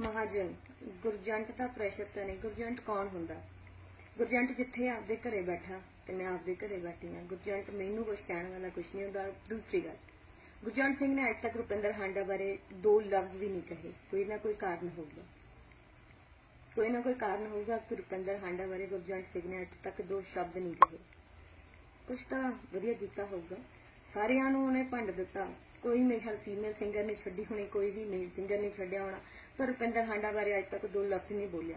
ਮਹਾਜਨ ਗੁਰਜੰਟ ਦਾ pressure ਤਾਂ ਨਹੀਂ ਗੁਰਜੰਟ ਕੌਣ ਹੁੰਦਾ? ਗੁਰਜੰਟ ਜਿੱਥੇ ਆਪਦੇ ਘਰੇ ਬੈਠਾ ਤੇ ਮੈਂ ਆਪਦੇ ਘਰੇ ਬੈਠੀ ਹਾਂ। ਗੁਰਜੰਟ ਮੈਨੂੰ ਕੁਝ ਕਹਿਣ ਵਾਲਾ ਕੁਝ ਨਹੀਂ ਹੁੰਦਾ। ਦੂਸਰੀ ਗੱਲ ਗੁਰਜੰਟ ਸਿੰਘ ਨੇ ਅੱਜ ਤੱਕ ਰੁਪਿੰਦਰ ਹਾਂਡਾ ਬਾਰੇ ਦੋ ਲਫ਼ਜ਼ ਵੀ ਨਹੀਂ ਕਹੇ। ਕੋਈ ਨਾ ਕੋਈ ਕਾਰਨ ਹੋਊਗਾ। ਕੋਈ ਨਾ ਕੋਈ ਕਾਰਨ ਹੋਊਗਾ ਕਿ ਰੁਪਿੰਦਰ ਹਾਂਡਾ ਬਾਰੇ ਗੁਰਜੰਟ ਸਿੰਘ ਨੇ ਅੱਜ ਤੱਕ ਦੋ ਸ਼ਬਦ ਨਹੀਂ ਕਹੇ। ਕੁਝ ਤਾਂ ਵਧੀਆ ਕੀਤਾ ਹੋਊਗਾ। ਸਾਰਿਆਂ ਨੂੰ ਉਹਨੇ ਭੰਡ ਦਿੱਤਾ। ਕੋਈ ਮੇਰੇ ਖਿਆਲ ਫੀਮੇਲ ਸਿੰਗਰ ਨਹੀਂ ਛੱਡੀ ਹੋਣੀ, ਕੋਈ ਵੀ ਮੇਲ ਸਿੰਗਰ ਨਹੀਂ ਛੱਡਿਆ ਹੋਣਾ। ਪਰ ਰੁਪਿੰਦਰ ਹਾਂਡਾ ਬਾਰੇ ਅੱਜ ਤੱਕ ਦੋ ਲਫ਼ਜ਼ ਨਹੀਂ ਬੋਲਿਆ।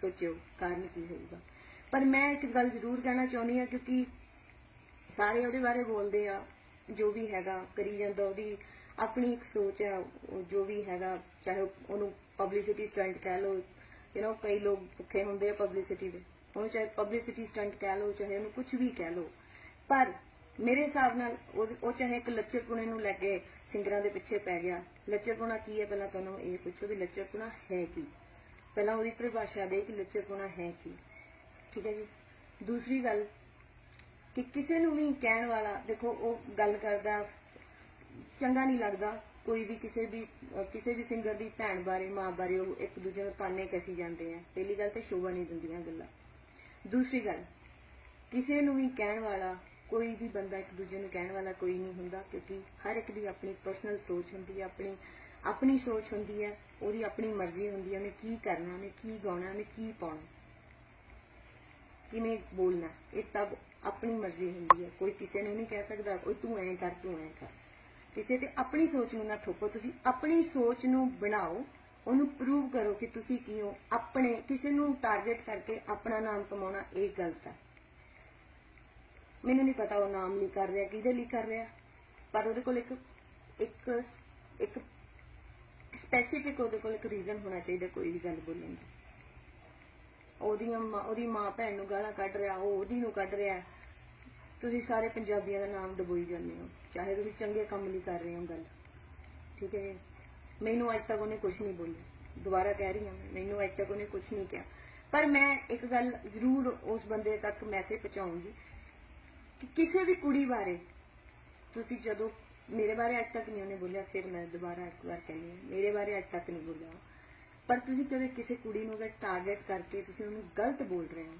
ਸੋਚਿਓ, ਕਾਰਨ ਕੀ ਹੋਊਗਾ। ਪਰ ਮੈਂ ਇੱਕ ਗੱਲ ਜ਼ਰੂਰ ਕਹਿਣਾ ਚਾਹੁੰਦੀ ਹਾਂ, ਕਿਉਂਕਿ ਸਾਰੇ ਉਹਦੇ ਬਾਰੇ ਬੋਲਦੇ ਆ, ਜੋ ਵੀ ਹੈਗਾ, ਕਰੀ ਜਾਂਦਾ, ਉਹਦੀ ਆਪਣੀ ਇੱਕ ਸੋਚ ਹੈ ਜੋ ਵੀ ਹੈਗਾ, ਚਾਹੇ ਉਹ- ਉਹਨੂੰ ਪਬਲਿਸਿਟੀ ਸਟੰਟ ਕਹਿ ਲੋ ਯੂ نو ਕਈ ਲੋਕ ਭੁੱਖੇ ਹੁੰਦੇ ਆ ਪਬਲਿਸਿਟੀ ਦੇ। ਉਹਨੂੰ ਚਾਹੇ ਪਬਲਿਸਿਟੀ ਸਟੰਟ ਕਹਿ ਲੋ ਚਾਹੇ ਉਹਨੂੰ ਕੁਝ ਵੀ ਕਹਿ ਲੋ ਪਰ ਮੇਰੇ ਹਿਸਾਬ ਨਾਲ ਉਹ ਚਾਹੇ ਇੱਕ ਲੱਚਰਪੁਣੇ ਨੂੰ ਲੈ ਕੇ ਸਿੰਗਰਾਂ ਦੇ ਪਿੱਛੇ ਪੈ ਗਿਆ। ਲੱਚਰਪੁਣਾ ਕੀ ਹੈ? ਪਹਿਲਾਂ ਤੁਹਾਨੂੰ ਇਹ ਪੁੱਛੋ ਵੀ ਲੱਚਰਪੁਣਾ ਹੈ ਕੀ? ਪਹਿਲਾਂ ਉਹਦੀ ਪਰਿਭਾਸ਼ਾ ਦੇ ਕਿ ਲੱਚਰਪੁਣਾ ਹੈ ਕੀ? ਠੀਕ ਹੈ ਜੀ? ਦੂਸਰੀ ਗੱਲ ਕਿ ਕਿਸੇ ਨੂੰ ਵੀ ਕਹਿਣ ਵਾਲਾ, ਦੇਖੋ, ਉਹ ਗੱਲ ਕਰਦਾ, ਚੰਗਾ ਨਹੀਂ ਲੱਗਦਾ। ਕੋਈ ਵੀ ਕਿਸੇ ਵੀ ਕਿਸੇ ਵੀ ਸਿੰਗਰ ਦੀ ਭੈਣ ਬਾਰੇ, ਮਾਂ ਬਾਰੇ ਉਹ ਇੱਕ ਦੂਜੇ ਨੂੰ ਤਾਨੇ ਕਸੀ ਜਾਂਦੇ ਆ। ਪਹਿਲੀ ਗੱਲ ਤੇ ਸ਼ੋਭਾ ਨਹੀਂ ਦਿੰਦੀਆਂ ਗੱਲਾਂ। ਦੂਸਰੀ ਗੱਲ, ਕਿਸੇ ਨੂੰ ਵੀ ਕਹਿਣ ਵਾਲਾ ਕੋਈ ਵੀ ਬੰਦਾ ਇੱਕ ਦੂਜੇ ਨੂੰ ਕਹਿਣ ਵਾਲਾ ਕੋਈ ਨਹੀਂ ਹੁੰਦਾ, ਕਿਉਂਕਿ ਹਰ ਇੱਕ ਦੀ ਆਪਣੀ ਪਰਸਨਲ ਸੋਚ ਹੁੰਦੀ ਹੈ, ਆਪਣੀ ਆਪਣੀ ਸੋਚ ਹੁੰਦੀ ਹੈ, ਉਹਦੀ ਆਪਣੀ ਮਰਜ਼ੀ ਹੁੰਦੀ ਹੈ, ਉਹਨੇ ਕੀ ਕਰਨਾ, ਉਹਨੇ ਕੀ ਗਾਉਣਾ, ਉਹਨੇ ਕੀ ਪਾਉਣਾ। ਕਿਵੇਂ ਬੋਲਣਾ, ਇਹ ਸਭ ਆਪਣੀ ਮਰਜ਼ੀ ਹੁੰਦੀ ਹੈ। ਕੋਈ ਕਿਸੇ ਨੂੰ ਨਹੀਂ ਕਹਿ ਸਕਦਾ ਕੋਈ ਤੂੰ ਐਂ ਕਰ, ਤੂੰ ਐਂ ਕਰ। ਕਿਸੇ ਤੇ ਆਪਣੀ ਸੋਚ ਨੂੰ ਨਾ ਥੋਪੋ, ਤੁਸੀਂ ਆਪਣੀ ਸੋਚ ਨੂੰ ਬਣਾਓ, ਉਹਨੂੰ ਪ੍ਰੂਵ ਕਰੋ ਕਿ ਤੁਸੀਂ ਕੀ ਹੋ। ਆਪਣੇ, ਕਿਸੇ ਨੂੰ ਟਾਰਗੇਟ ਕਰਕੇ ਆਪਣਾ ਨਾਮ ਕਮਾਉਣਾ, ਇਹ ਗਲਤ ਹੈ। ਮੈਨੂੰ ਨਹੀਂ ਪਤਾ ਉਹ ਨਾਮ ਲਈ ਕਰ ਰਿਹਾ, ਕਿਹਦੇ ਲਈ ਕਰ ਰਿਹਾ। ਪਰ ਉਹਦੇ ਕੋਲ ਇੱਕ ਇੱਕ ਇੱਕ ਸਪੈਸੀਫਿਕ ਉਹਦੇ ਕੋਲ ਇੱਕ ਰੀਜ਼ਨ ਹੋਣਾ ਚਾਹੀਦਾ ਕੋਈ ਵੀ ਗੱਲ ਬੋਲਣ ਦਾ। ਉਹਦੀਆਂ ਉਹਦੀ ਮਾਂ ਭੈਣ ਨੂੰ ਗਾਲਾਂ ਕੱਢ ਰਿਹਾ, ਉਹ ਉਹਦੀ ਨੂੰ ਕੱਢ ਰਿਹਾ। ਤੁਸੀਂ ਸਾਰੇ ਪੰਜਾਬੀਆਂ ਦਾ ਨਾਮ ਡਬੋਈ ਜਾਂਦੇ ਹੋ, ਚਾਹੇ ਤੁਸੀਂ ਚੰਗੇ ਕੰਮ ਲਈ ਕਰ ਰਹੇ ਹੋ ਗੱਲ। ਠੀਕ ਹੈ ਮੈਨੂੰ ਅੱਜ ਤੱਕ ਉਹਨੇ ਕੁਝ ਨਹੀਂ ਬੋਲਿਆ। ਦੁਬਾਰਾ ਕਹਿ ਰਹੀ ਹਾਂ ਮੈਨੂੰ ਅੱਜ ਤੱਕ ਉਹਨੇ ਕੁਝ ਨਹੀਂ ਕਿਹਾ। ਪਰ ਮੈਂ ਇੱਕ ਗੱਲ ਜ਼ਰੂਰ ਉਸ ਬੰਦੇ ਤੱਕ ਮੈਸੇਜ ਪਹੁੰਚਾਉਂਗੀ ਕਿ ਕਿਸੇ ਵੀ ਕੁੜੀ ਬਾਰੇ ਤੁਸੀਂ ਜਦੋਂ ਮੇਰੇ ਬਾਰੇ ਅੱਜ ਤੱਕ ਨਹੀਂ ਉਹਨੇ ਬੋਲਿਆ, ਫਿਰ ਮੈਂ ਦੁਬਾਰਾ ਇੱਕ ਵਾਰ ਕਹਿੰਦੀ ਹਾਂ, ਮੇਰੇ ਬਾਰੇ ਅੱਜ ਤੱਕ ਨਹੀਂ ਬੋਲਿਆ ਪਰ ਤੁਸੀਂ ਕਦੇ ਕਿਸੇ ਕੁੜੀ ਨੂੰ ਅਗਰ ਟਾਰਗੇਟ ਕਰਕੇ ਤੁਸੀਂ ਉਹਨੂੰ ਗਲਤ ਬੋਲ ਰਹੇ ਹੋ,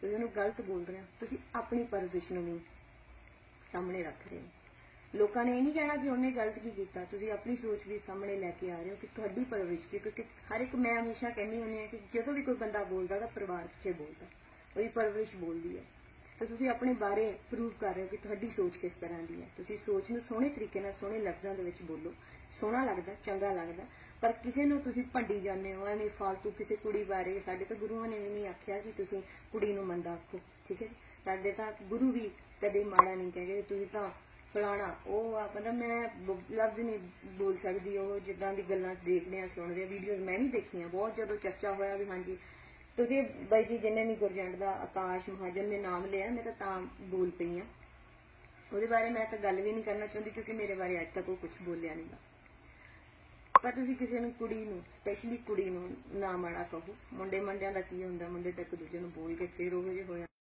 ਤੁਸੀਂ ਉਹਨੂੰ ਗਲਤ ਬੋਲ ਰਹੇ ਹੋ, ਤੁਸੀਂ ਆਪਣੀ ਪਰਵਿਸ਼ ਨੂੰ ਵੀ ਸਾਹਮਣੇ ਰੱਖ ਰਹੇ ਹੋ। ਲੋਕਾਂ ਨੇ ਇਹ ਨਹੀਂ ਕਹਿਣਾ ਕਿ ਉਹਨੇ ਗਲਤ ਕੀ ਕੀਤਾ, ਤੁਸੀਂ ਆਪਣੀ ਸੋਚ ਵੀ ਸਾਹਮਣੇ ਲੈ ਕੇ ਆ ਰਹੇ ਹੋ ਕਿ ਤੁਹਾਡੀ ਪਰਵਿਸ਼ ਕੀ ਕਿਉਂਕਿ ਹਰ ਇੱਕ ਮੈਂ ਹਮੇਸ਼ਾ ਕਹਿੰਦੀ ਹੁੰਦੀ ਹਾਂ ਕਿ ਜਦੋਂ ਵੀ ਕੋਈ ਬੰਦਾ ਬੋਲਦਾ ਤਾਂ ਪਰਿਵਾਰ ਪਿੱਛੇ ਬੋਲਦਾ, ਉਹਦੀ ਪਰਵਿਸ਼ ਬੋਲਦੀ ਹੈ। ਤੇ ਤੁਸੀਂ ਆਪਣੇ ਬਾਰੇ ਪ੍ਰੂਵ ਕਰ ਰਹੇ ਹੋ ਕਿ ਤੁਹਾਡੀ ਸੋਚ ਕਿਸ ਤਰ੍ਹਾਂ ਦੀ ਹੈ। ਤੁਸੀਂ ਸੋਚ ਨੂੰ ਸੋਹਣੇ ਤਰੀਕੇ ਨਾਲ, ਸੋਹਣੇ ਲਫ਼ਜ਼ਾਂ ਦੇ ਵਿੱਚ ਬੋਲੋ। ਸੋਹਣਾ ਲੱਗਦਾ, ਚੰਗਾ ਲੱਗਦਾ। ਪਰ ਕਿਸੇ ਨੂੰ ਤੁਸੀਂ ਭੰਡੀ ਜਾਂਦੇ ਹੋ, ਐਵੇਂ ਫालतू ਕਿਸੇ ਕੁੜੀ ਬਾਰੇ। ਸਾਡੇ ਤਾਂ ਗੁਰੂਆਂ ਨੇ ਵੀ ਨਹੀਂ ਆਖਿਆ ਕਿ ਤੁਸੀਂ ਕੁੜੀ ਨੂੰ ਮੰਦਾ ਆਖੋ, ਠੀਕ ਹੈ ਸਾਡੇ ਤਾਂ ਗੁਰੂ ਵੀ ਕਦੇ ਮਾੜਾ ਨਹੀਂ ਕਹਿੰਦੇ ਤੁਸੀਂ ਤਾਂ ਫਲਾਣਾ, ਉਹ ਆ ਕਹਿੰਦਾ ਮੈਂ ਲਫ਼ਜ਼ ਨਹੀਂ ਬੋਲ ਸਕਦੀ। ਉਹ ਜਿੱਦਾਂ ਦੀ ਗੱਲਾਂ ਦੇਖਦੇ ਆ, ਸੁਣਦੇ ਆ ਵੀਡੀਓਜ਼ ਮੈਂ ਨਹੀਂ ਦੇਖੀਆਂ। ਬਹੁਤ ਜਦੋਂ ਚਰਚਾ ਹੋਇਆ ਵੀ ਹਾਂਜੀ ਤੁਸੀਂ ਬਾਈ ਜੀ ਜਿੰਨੇ ਵੀ ਗੁਰਜੰਟ ਦਾ ਆਕਾਸ਼ ਮਹਾਜਨ ਨੇ ਨਾਮ ਲਿਆ, ਮੈਂ ਤਾਂ ਤਾਂ ਬੋਲ ਪਈ ਆ ਉਹਦੇ ਬਾਰੇ ਮੈਂ ਤਾਂ ਗੱਲ ਵੀ ਨਹੀਂ ਕਰਨਾ ਚਾਹੁੰਦੀ ਕਿਉਂਕਿ ਮੇਰੇ ਬਾਰੇ ਅੱਜ ਤੱਕ ਉਹ ਕੁਝ ਬੋਲਿਆ ਨਹੀਂਗਾ ਪਰ ਤੁਸੀਂ ਕਿਸੇ ਨੂੰ ਕੁੜੀ ਨੂੰ ਸਪੈਸ਼ਲੀ ਕੁੜੀ ਨੂੰ ਨਾ ਮਾੜਾ ਕਹੋ। ਮੁੰਡੇ ਮੰਡਿਆਂ ਦਾ ਕੀ ਹੁੰਦਾ, ਮੁੰਡੇ ਤਾਂ ਇੱਕ ਦੂਜੇ ਨੂੰ ਬੋਲ ਕੇ ਫੇਰ ਉਹ ਜੇ ਹੋਇਆ